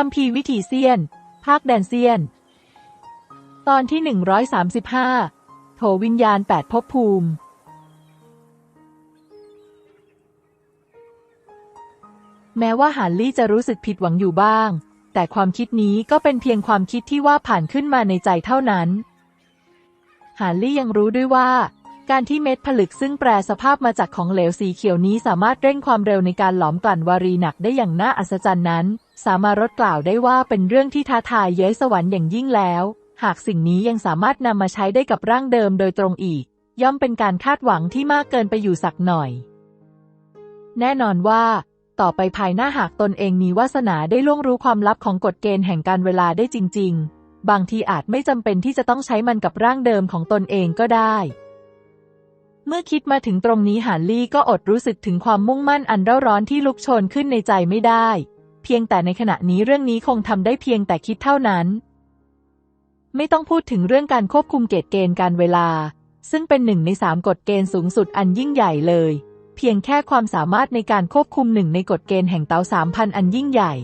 คำพีวิถีเซียน ภาคแดนเซียน ตอนที่ 135 โถวิญญาณแปดภพภูมิ แม้ว่าหานลี่จะรู้สึกผิดหวังอยู่บ้าง แต่ความคิดนี้ก็เป็นเพียงความคิดที่ว่าผ่านขึ้นมาในใจเท่านั้น หานลี่ยังรู้ด้วยว่า การที่เม็ดผลึกซึ่งแปรสภาพมาจากของเหลวสีเขียวนี้สามารถเร่งความเร็วในการหลอมกลั่นวารีหนักได้อย่างน่าอัศจรรย์นั้น สามารถรดกล่าวได้ว่าเป็นเรื่องที่ท้าทายเย้ยสวรรค์อย่างยิ่งแล้ว หากสิ่งนี้ยังสามารถนำมาใช้ได้กับร่างเดิมโดยตรงอีก ย่อมเป็นการคาดหวังที่มากเกินไปอยู่สักหน่อย แน่นอนว่า ต่อไปภายหน้าหากตนเองมีวาสนาได้ล่วงรู้ความลับของกฎเกณฑ์แห่งการเวลาได้จริง ๆ บางทีอาจไม่จำเป็นที่จะต้องใช้มันกับร่างเดิมของตนเองก็ได้ เมื่อคิดมาถึงตรงนี้หานลี่ก็อดรู้สึกถึงความมุ่งมั่นอันเร่าร้อนที่ลุกโชนขึ้นในใจไม่ได้ เพียงแต่ในขณะนี้เรื่องนี้คงทำได้เพียงแต่คิดเท่านั้น ไม่ต้องพูดถึงเรื่องการควบคุมเกณฑ์เกณฑ์การเวลา ซึ่งเป็นหนึ่งในสามกฎเกณฑ์สูงสุดอันยิ่งใหญ่เลย เพียงแค่ความสามารถในการควบคุมหนึ่งในกฎเกณฑ์แห่งเตาสามพันอันยิ่งใหญ่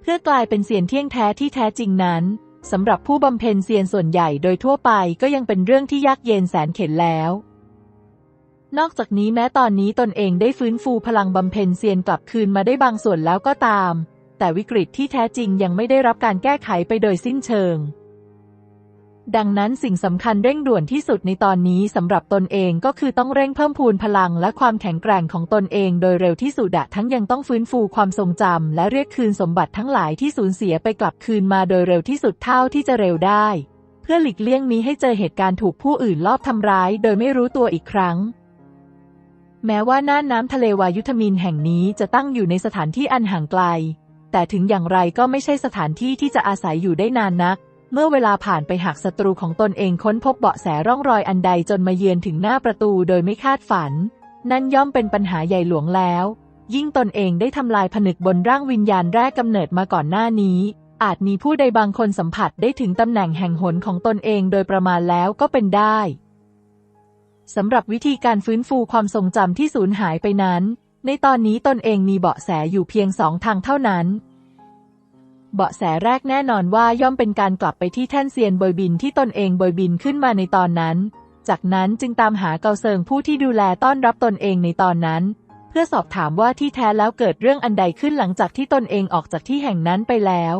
เพื่อกลายเป็นเซียนเที่ยงแท้ที่แท้จริงนั้นสำหรับผู้บำเพ็ญเซียนส่วนใหญ่โดยทั่วไปก็ยังเป็นเรื่องที่ยากเย็นแสนเข็ญแล้ว นอกจากนี้แม้ตอนนี้ตนเองได้ฟื้นฟูพลังบำเพ็ญเซียนกลับคืนมาได้บางส่วนแล้วก็ตาม แต่วิกฤตที่แท้จริงยังไม่ได้รับการแก้ไขไปโดยสิ้นเชิง ดังนั้นสิ่งสำคัญเร่งด่วนที่สุดในตอนนี้สำหรับตนเองก็คือต้องเร่งเพิ่มพูนพลังและความแข็งแกร่งของตนเองโดยเร็วที่สุดะทั้งยังต้องฟื้นฟูความทรงจำและเรียกคืนสมบัติทั้งหลายที่สูญเสียไปกลับคืนมาโดยเร็วที่สุดเท่าที่จะเร็วได้ เพื่อหลีกเลี่ยงมิให้เจอเหตุการณ์ถูกผู้อื่นลอบทำร้าย โดยไม่รู้ตัวอีกครั้ง แม้ว่าน่านน้ำทะเลวายุทมินแห่งนี้จะตั้งอยู่ในสถานที่อันห่างไกล แต่ถึงอย่างไรก็ไม่ใช่สถานที่ที่จะอาศัยอยู่ได้นานนัก เมื่อเวลาผ่านไปหากศัตรูของตนเองค้นพบเบาะแสร่องรอยอันใดจนมาเยือนถึงหน้าประตูโดยไม่คาดฝัน นั่นย่อมเป็นปัญหาใหญ่หลวงแล้ว ยิ่งตนเองได้ทำลายผนึกบนร่างวิญญาณแรกกำเนิดมาก่อนหน้านี้ อาจมีผู้ใดบางคนสัมผัสได้ถึงตำแหน่งแห่งหนของตนเองโดยประมาณแล้วก็เป็นได้ สำหรับวิธีการฟื้นฟูความทรงจำที่สูญหายไปนั้น ในตอนนี้ตนเองมีเบาะแสอยู่เพียงสองทางเท่านั้น เบาะแสแรกแน่นอนว่าย่อมเป็นการกลับไปที่แท่นเซียนบอยบินที่ตนเองบอยบินขึ้นมาในตอนนั้น จากนั้นจึงตามหาเกาเซิงผู้ที่ดูแลต้อนรับตนเองในตอนนั้น เพื่อสอบถามว่าที่แท้แล้วเกิดเรื่องอันใดขึ้นหลังจากที่ตนเองออกจากที่แห่งนั้นไปแล้ว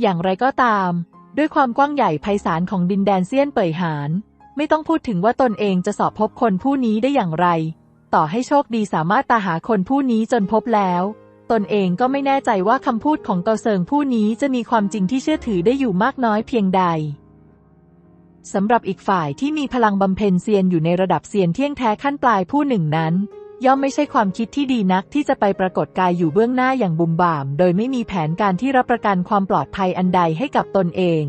อย่างไรก็ตาม ด้วยความกว้างใหญ่ไพศาลของดินแดนเซียนเป่ยหาน ไม่ต้องพูดถึงว่าตนเองจะสอบพบคนผู้นี้ได้อย่างไร ต่อให้โชคดีสามารถตาหาคนผู้นี้จนพบแล้ว ตนเองก็ไม่แน่ใจว่าคำพูดของเกาเซิงผู้นี้จะมีความจริงที่เชื่อถือได้อยู่มากน้อยเพียงใดสำหรับอีกฝ่ายที่มีพลังบำเพ็ญเซียนอยู่ในระดับเซียนเที่ยงแท้ขั้นปลายผู้หนึ่งนั้น ย่อมไม่ใช่ความคิดที่ดีนักที่จะไปปรากฏกายอยู่เบื้องหน้าอย่างบุมบ่าม โดยไม่มีแผนการที่รับประกันความปลอดภัยอันใดให้กับตนเอง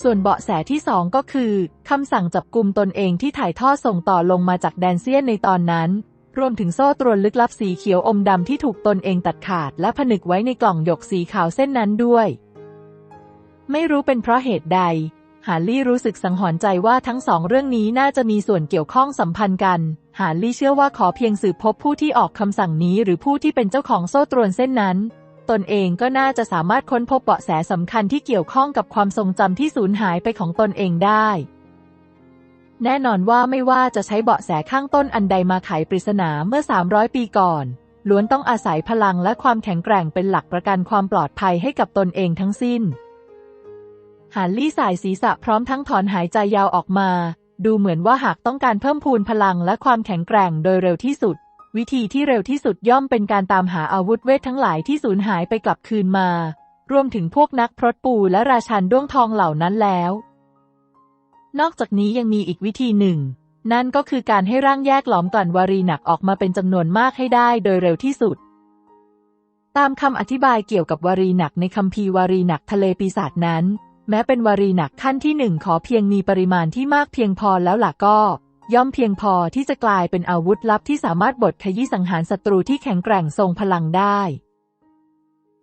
ส่วนเบาะแสที่สองก็คือคำสั่งจับกลุ่มตนเองที่ถ่ายทอดส่งต่อลงมาจากแดนเซียนในตอนนั้น รวมถึงโซ่ตรวนลึกลับสีเขียวอมดำที่ถูกตนเองตัดขาด และผนึกไว้ในกล่องหยกสีขาวเส้นนั้นด้วย ไม่รู้เป็นเพราะเหตุใดหาลี่รู้สึกสังหรณ์ใจว่าทั้งสองเรื่องนี้น่าจะมีส่วนเกี่ยวข้องสัมพันธ์กันหาลี่เชื่อว่าขอเพียงสืบพบผู้ที่ออกคำสั่งนี้ หรือผู้ที่เป็นเจ้าของโซ่ตรวนเส้นนั้น ตนเองก็น่าจะสามารถค้นพบเบาะแสสำคัญที่เกี่ยวข้องกับความทรงจำที่สูญหายไปของตนเองได้ แน่นอนว่าไม่ว่าจะใช้เบาะแสข้างต้นอันใดมาไขปริศนาเมื่อ 300 ปีก่อน ล้วนต้องอาศัยพลังและความแข็งแกร่งเป็นหลักประกันความปลอดภัยให้กับตนเองทั้งสิ้นหานลี่สายศีรษะพร้อมทั้งถอนหายใจยาวออกมา ดูเหมือนว่าหากต้องการเพิ่มพูนพลังและความแข็งแกร่งโดยเร็วที่สุด วิธีที่เร็วที่สุดย่อมเป็นการตามหาอาวุธเวททั้งหลายที่สูญหายไปกลับคืนมา รวมถึงพวกนักพรตปูและราชันด้วงทองเหล่านั้นแล้ว นอกจากนี้ยังมีอีกวิธีหนึ่ง นั่นก็คือการให้ร่างแยกหลอมกลั่นวารีหนักออกมาเป็นจำนวนมากให้ได้โดยเร็วที่สุด ตามคำอธิบายเกี่ยวกับวารีหนักในคัมภีร์วารีหนักทะเลปีศาจนั้น แม้เป็นวารีหนักขั้นที่หนึ่งขอเพียงมีปริมาณที่มากเพียงพอแล้วล่ะก็ ย่อมเพียงพอที่จะกลายเป็นอาวุธลับที่สามารถบดขยี้สังหารศัตรูที่แข็งแกร่งทรงพลังได้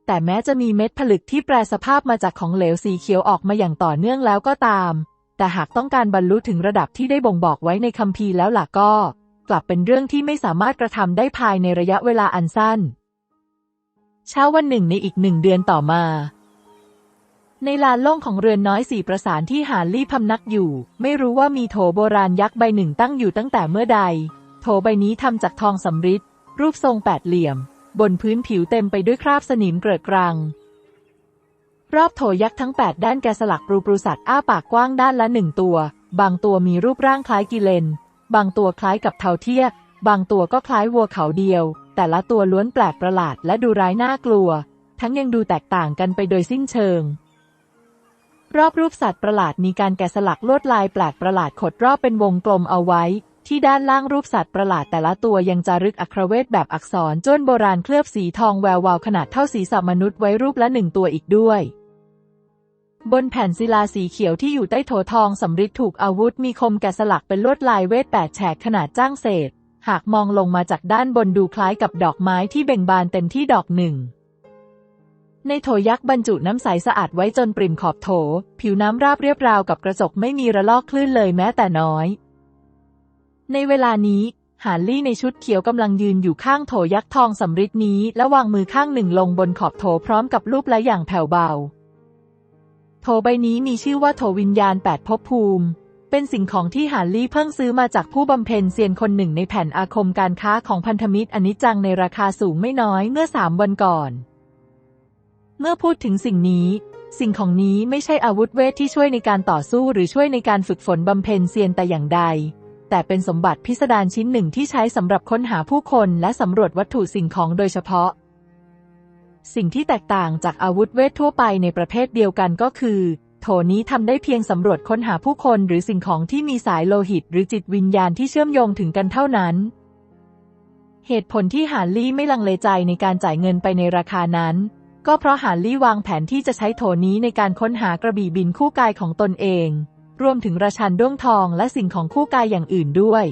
แต่แม้จะมีเม็ดผลึกที่แปรสภาพมาจากของเหลวสีเขียวออกมาอย่างต่อเนื่องแล้วก็ตาม แต่หากต้องการบรรลุถึงระดับที่ได้บ่งบอกไว้ในคัมภีร์แล้วล่ะก็ กลับเป็นเรื่องที่ไม่สามารถกระทำได้ภายในระยะเวลาอันสั้น เช้าวันหนึ่งในอีกหนึ่งเดือนต่อมา ในลานโล่งของเรือนน้อยสี่ประสานที่หาลี่พำนักอยู่ ไม่รู้ว่ามีโถโบราณยักษ์ใบหนึ่งตั้งอยู่ตั้งแต่เมื่อใด โถใบนี้ทำจากทองสำริดรูปทรงแปดเหลี่ยม บนพื้นผิวเต็มไปด้วยคราบสนิมเกลือกรัง รอบโถยักษ์ทั้งแปดด้านแกสลักรูปรูสัตว์อ้าปากกว้างด้านละหนึ่งตัว บางตัวมีรูปร่างคล้ายกิเลน บางตัวคล้ายกับเทาเทียบางตัวก็คล้ายวัวเขาเดียว แต่ละตัวล้วนแปลกประหลาดและดูร้ายน่ากลัว ทั้งยังดูแตกต่างกันไปโดยสิ้นเชิง รอบรูปสัตว์ประหลาดมีการแกะสลักลวดลายแปลกประหลาดขดรอบเป็นวงกลมเอาไว้ ที่ด้านล่างรูปสัตว์ประหลาดแต่ละตัวยังจารึกอักขรเวทแบบอักษรจ้นโบราณเคลือบสีทองแวววาวขนาดเท่าศีรษะมนุษย์ไว้รูปละหนึ่งตัวอีกด้วยบนแผ่นศิลาสีเขียวที่อยู่ใต้โถทองสำริดถูกอาวุธมีคมแกะสลักเป็นลวดลายเวทแปดแฉกขนาดจ้างเศษ หากมองลงมาจากด้านบนดูคล้ายกับดอกไม้ที่เบ่งบานเต็มที่ดอกหนึ่ง ในโถยักษ์บรรจุน้ำใสสะอาดไว้จนปริ่มขอบโถ ผิวน้ำราบเรียบราวกับกระจกไม่มีระลอกคลื่นเลยแม้แต่น้อย ในเวลานี้ หานลี่ในชุดเขียวกำลังยืนอยู่ข้างโถยักษ์ทองสำริดนี้ และวางมือข้างหนึ่งลงบนขอบโถพร้อมกับรูปและอย่างแผ่วเบา โถใบนี้มีชื่อว่าโถวิญญาณแปดภพภูมิ เป็นสิ่งของที่หานลี่เพิ่งซื้อมาจากผู้บำเพ็ญเซียนคนหนึ่งในแผ่นอาคมการค้าของพันธมิตรอนิจจังในราคาสูงไม่น้อยเมื่อสามวันก่อน เมื่อพูดถึงสิ่งนี้ สิ่งของนี้ไม่ใช่อาวุธเวทที่ช่วยในการต่อสู้หรือช่วยในการฝึกฝนบำเพ็ญเซียนแต่อย่างใด แต่เป็นสมบัติพิสดารชิ้นหนึ่งที่ใช้สำหรับค้นหาผู้คนและสำรวจวัตถุสิ่งของโดยเฉพาะ สิ่งที่แตกต่างจากอาวุธเวททั่วไปในประเภทเดียวกันก็คือ โถนี้ทำได้เพียงสำรวจค้นหาผู้คนหรือสิ่งของที่มีสายโลหิต หรือจิตวิญญาณที่เชื่อมโยงถึงกันเท่านั้นเหตุผลที่หาลี่ไม่ลังเลใจในการจ่ายเงินไปในราคานั้น ก็เพราะหาลี่วางแผนที่จะใช้โถนี้ในการค้นหากระบี่บินคู่กายของตนเอง รวมถึงราชันด้วงทองและสิ่งของคู่กายอย่างอื่นด้วย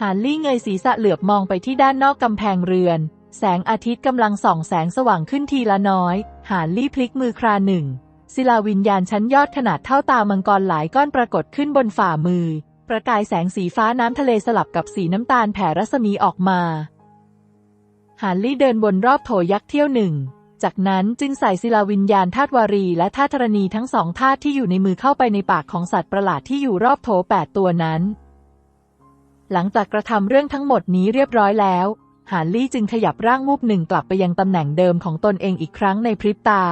หานลี่เงยศีรษะเหลือบมองไปที่ด้านนอกกำแพงเรือน แสงอาทิตย์กำลังส่องแสงสว่างขึ้นทีละน้อย หานลี่พลิกมือคราหนึ่งศิลาวิญญาณชั้นยอดขนาดเท่าตามังกรหลายก้อนปรากฏขึ้นบนฝ่ามือ ประกายแสงสีฟ้าน้ำทะเลสลับกับสีน้ำตาลแผ่รัศมีออกมา หานลี่เดินวนรอบโถยักษ์เที่ยวหนึ่ง จากนั้นจึงใส่ศิลาวิญญาณธาตุวารีและธาตุธรณีทั้งสองธาตุที่อยู่ในมือเข้าไปในปากของสัตว์ประหลาดที่อยู่รอบโถแปดตัวนั้น หลังจากกระทำเรื่องทั้งหมดนี้เรียบร้อยแล้ว หานลี่จึงขยับร่างวูบหนึ่งกลับไปยังตำแหน่งเดิมของตนเองอีกครั้งในพริบตา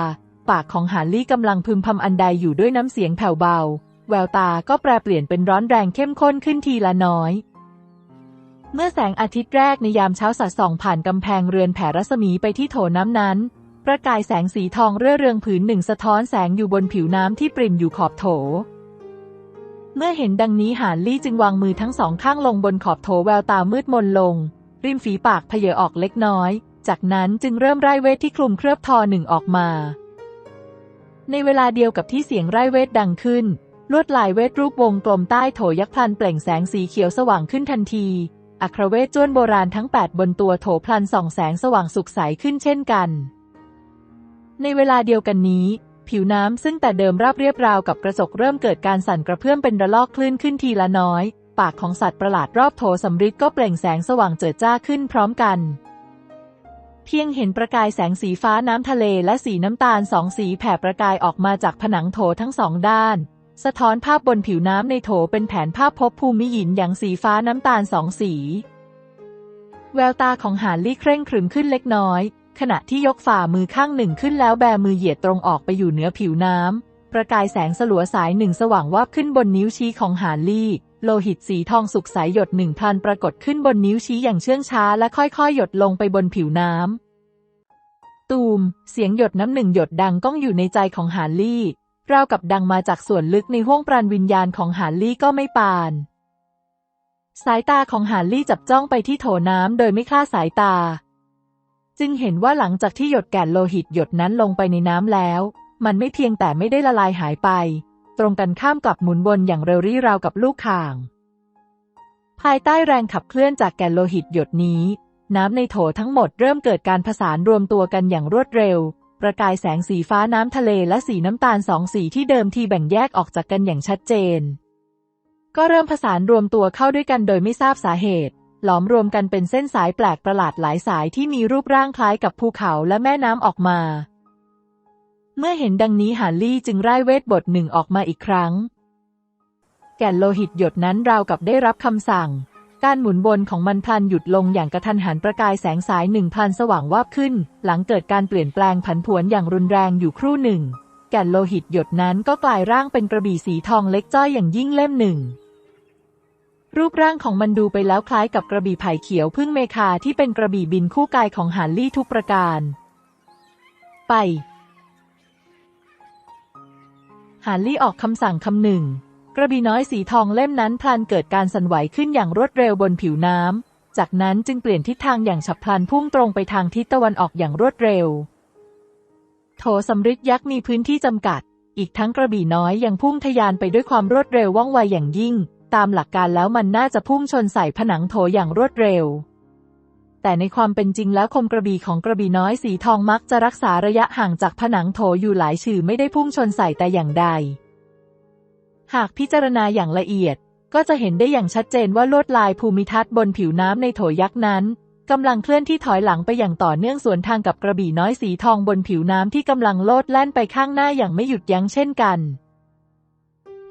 ปากของหานลี่กำลังพึมพำอันใดอยู่ด้วยน้ำเสียงแผ่วเบา แววตาก็แปรเปลี่ยนเป็นร้อนแรงเข้มข้นขึ้นทีละน้อย เมื่อแสงอาทิตย์แรกในยามเช้าสัดส่องผ่านกำแพงเรือนแผ่รัศมีไปที่โถน้ำนั้น ประกายแสงสีทองเรื่อเรืองผืนหนึ่งสะท้อนแสงอยู่บนผิวน้ำที่ปริ่มอยู่ขอบโถ เมื่อเห็นดังนี้หานลี่จึงวางมือทั้งสองข้างลงบนขอบโถแววตามืดมนลง ริมฝีปากเพเยอออกเล็กน้อย จากนั้นจึงเริ่มไร้เวทที่คลุมเคลือบทอหนึ่งออกมา ในเวลาเดียวกับที่เสียงไร้เวทดังขึ้น ลวดลายเวทรูปวงกลมใต้โถยักษ์พลันเปล่งแสงสีเขียวสว่างขึ้นทันที อัครเวทจ้วนโบราณทั้ง 8 บนตัวโถพลันส่องแสงสว่างสุกใสขึ้นเช่นกัน ในเวลาเดียวกันนี้ ผิวน้ำซึ่งแต่เดิมราบเรียบราวกับกระจกเริ่มเกิดการสั่นกระเพื่อมเป็นระลอกคลื่นขึ้นทีละน้อย ปากของสัตว์ประหลาดรอบโถสำริดก็เปล่งแสงสว่างเจิดจ้าขึ้นพร้อมกัน เพียงเห็นประกายแสงสีฟ้าน้ำทะเลและสีน้ำตาลสองสีแผ่ประกายออกมาจากผนังโถทั้งสองด้าน สะท้อนภาพบนผิวน้ำในโถเป็นแผนภาพพบภูมิหยินอย่างสีฟ้าน้ำตาลสองสี แววตาของหานลี่เคร่งขรึมขึ้นเล็กน้อย ขณะที่ยกฝ่ามือข้างหนึ่งขึ้นแล้วแบมือเหยียดตรงออกไปอยู่เหนือผิวน้ำ ประกายแสงสลัวสายหนึ่งสว่างวาบขึ้นบนนิ้วชี้ของหานลี่ โลหิตสีทองสุกใสหยดหนึ่งพันปรากฏขึ้นบนนิ้วชี้อย่างเชื่องช้าและค่อยๆ หยดลงไปบนผิวน้ำตูม เสียงหยดน้ำหนึ่งหยดดังก้องอยู่ในใจของหานลี่ ราวกับดังมาจากส่วนลึกในห้วงปราณวิญญาณของหานลี่ก็ไม่ปาน สายตาของหานลี่จับจ้องไปที่โถน้ำโดยไม่คลาดสายตา จึงเห็นว่าหลังจากที่หยดแก่นโลหิตหยดนั้นลงไปในน้ำแล้ว มันไม่เพียงแต่ไม่ได้ละลายหายไป ตรงกันข้ามกับหมุนวนอย่างเร็วรี่ราวกับลูกข่าง ภายใต้แรงขับเคลื่อนจากแก่นโลหิตหยดนี้ น้ำในโถทั้งหมดเริ่มเกิดการผสานรวมตัวกันอย่างรวดเร็ว ประกายแสงสีฟ้าน้ำทะเลและสีน้ำตาลสองสีที่เดิมทีแบ่งแยกออกจากกันอย่างชัดเจน ก็เริ่มผสานรวมตัวเข้าด้วยกันโดยไม่ทราบสาเหตุ หลอมรวมกันเป็นเส้นสายแปลกประหลาดหลายสายที่มีรูปร่างคล้ายกับภูเขาและแม่น้ำออกมา เมื่อเห็นดังนี้ฮาร์ลี่จึงไร่ายเวทบทหนึ่งออกมาอีกครั้ง แก่นโลหิตหยดนั้นราวกับได้รับคำสั่ง การหมุนวนของมันพลันหยุดลงอย่างกระทันหันประกายแสงสายหนึ่งพันสว่างวาบขึ้น หลังเกิดการเปลี่ยนแปลงผันผวนอย่างรุนแรงอยู่ครู่หนึ่ง แก่นโลหิตหยดนั้นก็กลายร่างเป็นกระบี่สีทองเล็กจ้อยอย่างยิ่งเล่มหนึ่ง รูปร่างของมันดูไปแล้วคล้ายกับกระบี่ไผ่เขียวพึ่งเมคาที่เป็นกระบี่บินคู่กายของฮาร์ลี่ทุกประการ ไปฮาร์ลี่ออกคำสั่งคำหนึ่ง กระบี่น้อยสีทองเล่มนั้นพลันเกิดการสั่นไหวขึ้นอย่างรวดเร็วบนผิวน้ำ จากนั้นจึงเปลี่ยนทิศทางอย่างฉับพลันพุ่งตรงไปทางทิศตะวันออกอย่างรวดเร็ว โถสำริดยักษ์มีพื้นที่จำกัด อีกทั้งกระบี่น้อยยังพุ่งทะยานไปด้วยความรวดเร็วว่องไวอย่างยิ่ง ตามหลักการแล้วมันน่าจะพุ่งชนใส่ผนังโถอย่างรวดเร็ว แต่ในความเป็นจริงแล้วคมกระบี่ของกระบี่น้อยสีทองมักจะรักษาระยะห่างจากผนังโถอยู่หลายชื่อไม่ได้พุ่งชนใส่แต่อย่างใด หากพิจารณาอย่างละเอียด ก็จะเห็นได้อย่างชัดเจนว่าลวดลายภูมิทัศน์บนผิวน้ำในโถยักษ์นั้นกำลังเคลื่อนที่ถอยหลังไปอย่างต่อเนื่องสวนทางกับกระบี่น้อยสีทองบนผิวน้ำที่กำลังโลดแล่นไปข้างหน้าอย่างไม่หยุดยั้งเช่นกัน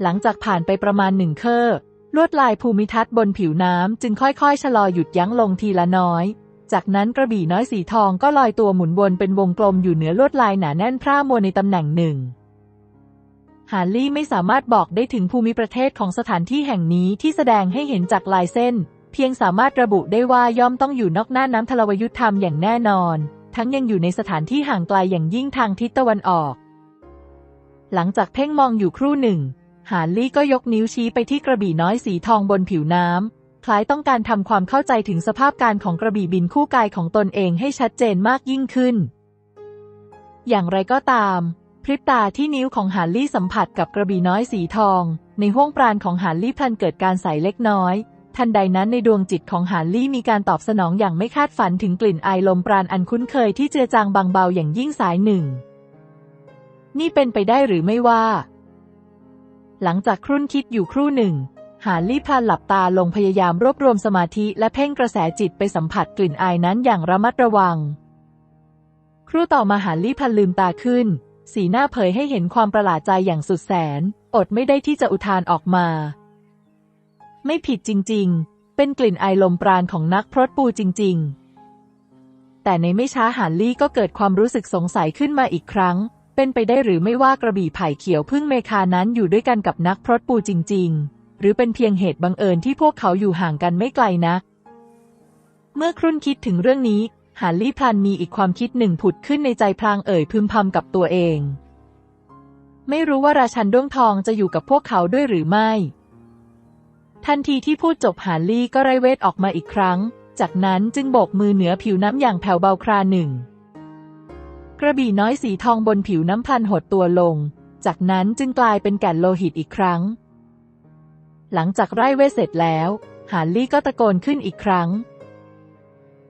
หลังจากผ่านไปประมาณหนึ่งเคอร์ลวดลายภูมิทัศน์บนผิวน้ำจึงค่อยๆ ชะลอหยุดยั้งลงทีละน้อย จากนั้นกระบี่น้อยสีทองก็ลอยตัวหมุนวนเป็นวงกลมอยู่เหนือลวดลายหนาแน่นพร่ามัวในตำแหน่งหนึ่ง ฮาร์ลี่ไม่สามารถบอกได้ถึงภูมิประเทศของสถานที่แห่งนี้ที่แสดงให้เห็นจากลายเส้น เพียงสามารถระบุได้ว่าย่อมต้องอยู่นอกหน้าน้ำทลวยุทธรรมอย่างแน่นอน ทั้งยังอยู่ในสถานที่ห่างไกลอย่างยิ่งทางทิศตะวันออก หลังจากเพ่งมองอยู่ครู่หนึ่ง ฮาร์ลี่ก็ยกนิ้วชี้ไปที่กระบี่น้อยสีทองบนผิวน้ำคล้ายต้องการทำความเข้าใจถึงสภาพการของกระบี่บินคู่กายของตนเองให้ชัดเจนมากยิ่งขึ้น อย่างไรก็ตาม พริบตาที่นิ้วของฮาร์ลี่สัมผัสกับกระบี่น้อยสีทอง ในห้วงปราณของฮาร์ลี่พลันเกิดการใสเล็กน้อย ทันใดนั้นในดวงจิตของฮาร์ลี่มีการตอบสนองอย่างไม่คาดฝันถึงกลิ่นอายลมปราณอันคุ้นเคยที่เจือจางบางเบาอย่างยิ่งสายหนึ่ง นี่เป็นไปได้หรือไม่ว่า หลังจากครุ่นคิดอยู่ครู่หนึ่งฮาร์ลี่พลันหลับตาลงพยายามรวบรวมสมาธิและเพ่งกระแสจิตไปสัมผัสกลิ่นอายนั้นอย่างระมัดระวัง ครู่ต่อมาฮาร์ลี่พลันลืมตาขึ้น สีหน้าเผยให้เห็นความประหลาดใจอย่างสุดแสน อดไม่ได้ที่จะอุทานออกมา ไม่ผิดจริง ๆ เป็นกลิ่นไอลมปราณของนักพรตปูจริง ๆ แต่ในไม่ช้าฮาร์ลี่ก็เกิดความรู้สึกสงสัยขึ้นมาอีกครั้ง เป็นไปได้หรือไม่ว่ากระบี่ไผ่เขียวพึ่งเมคานั้นอยู่ด้วยกันกับนักพรตปูจริง ๆ หรือเป็นเพียงเหตุบังเอิญที่พวกเขาอยู่ห่างกันไม่ไกลนักเมื่อครุ่นคิดถึงเรื่องนี้ ฮาร์ลี่พลันมีอีกความคิดหนึ่งผุดขึ้นในใจพลางเอ่ยพึมพำกับตัวเอง ไม่รู้ว่าราชันด้วงทองจะอยู่กับพวกเขาด้วยหรือไม่ ทันทีที่พูดจบฮาร์ลี่ก็ไรเวทออกมาอีกครั้ง จากนั้นจึงโบกมือเหนือผิวน้ำอย่างแผ่วเบาคราหนึ่ง กระบี่น้อยสีทองบนผิวน้ำพันหดตัวลง จากนั้นจึงกลายเป็นแก่นโลหิตอีกครั้ง หลังจากไร้เวทเสร็จแล้วฮาร์ลี่ก็ตะโกนขึ้นอีกครั้ง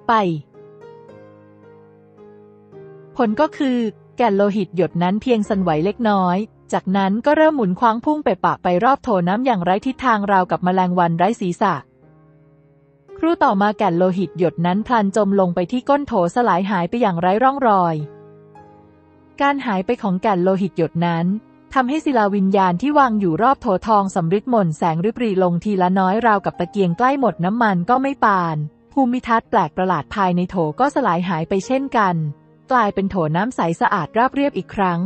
ไป ผลก็คือ แก่นโลหิตหยดนั้นเพียงสั่นไหวเล็กน้อย จากนั้นก็เริ่มหมุนคว้างพุ่งไปปะไปรอบโถน้ำอย่างไร้ทิศทางราวกับแมลงวันไร้ศีรษะ ครู่ต่อมาแก่นโลหิตหยดนั้นพลันจมลงไปที่ก้นโถสลายหายไปอย่างไร้ร่องรอย การหายไปของแก่นโลหิตหยดนั้นทำให้ศิลาวิญญาณที่วางอยู่รอบโถทองสำริดหม่นแสงริบรีลงทีละน้อยราวกับตะเกียงใกล้หมดน้ำมันก็ไม่ปาน ภูมิทัศน์แปลกประหลาดภายในโถก็สลายหายไปเช่นกัน กลายเป็นโถน้ำใสสะอาดราบเรียบอีกครั้ง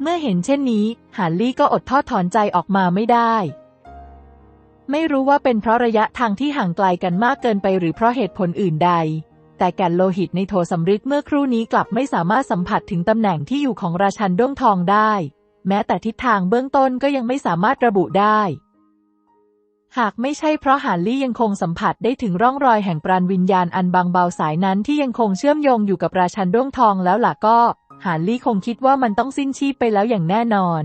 เมื่อเห็นเช่นนี้ ฮาร์ลี่ก็อดทอดถอนใจออกมาไม่ได้ ไม่รู้ว่าเป็นเพราะระยะทางที่ห่างไกลกันมากเกินไปหรือเพราะเหตุผลอื่นใด แต่แก่นโลหิตในโถสำริดเมื่อครู่นี้กลับไม่สามารถสัมผัสถึงตำแหน่งที่อยู่ของราชันด้วงทองได้ แม้แต่ทิศทางเบื้องต้นก็ยังไม่สามารถระบุได้ หากไม่ใช่เพราะฮาร์ลี่ยังคงสัมผัสได้ถึงร่องรอยแห่งปราณวิญญาณอันบางเบาสายนั้นที่ยังคงเชื่อมโยงอยู่กับราชันด้วงทองแล้วล่ะก็ฮาร์ลี่คงคิดว่ามันต้องสิ้นชีพไปแล้วอย่างแน่นอน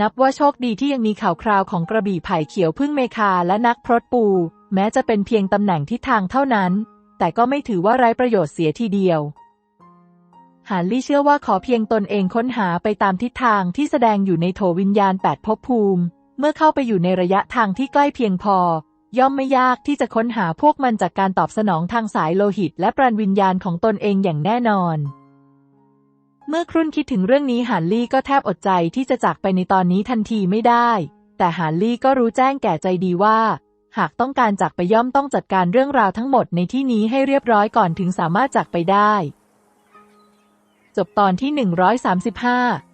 นับว่าโชคดีที่ยังมีข่าวคราวของกระบี่ไผ่เขียวพึ่งเมคาและนักพรตปู แม้จะเป็นเพียงตำแหน่งทิศทางเท่านั้น แต่ก็ไม่ถือว่าไร้ประโยชน์เสียทีเดียวฮาร์ลี่เชื่อว่าขอเพียงตนเองค้นหาไปตามทิศทางที่แสดงอยู่ในโถวิญญาณแปดภพภูมิ เมื่อเข้าไปอยู่ในระยะทางที่ใกล้เพียงพอ ย่อมไม่ยากที่จะค้นหาพวกมันจากการตอบสนองทางสายโลหิต และปราณวิญญาณของตนเองอย่างแน่นอน เมื่อครุ่นคิดถึงเรื่องนี้หานลี่ก็แทบอดใจที่จะจากไปในตอนนี้ทันทีไม่ได้ แต่หานลี่ก็รู้แจ้งแก่ใจดีว่า หากต้องการจากไปย่อมต้องจัดการเรื่องราวทั้งหมดในที่นี้ให้เรียบร้อยก่อนถึงสามารถจากไปได้ จบตอนที่ 135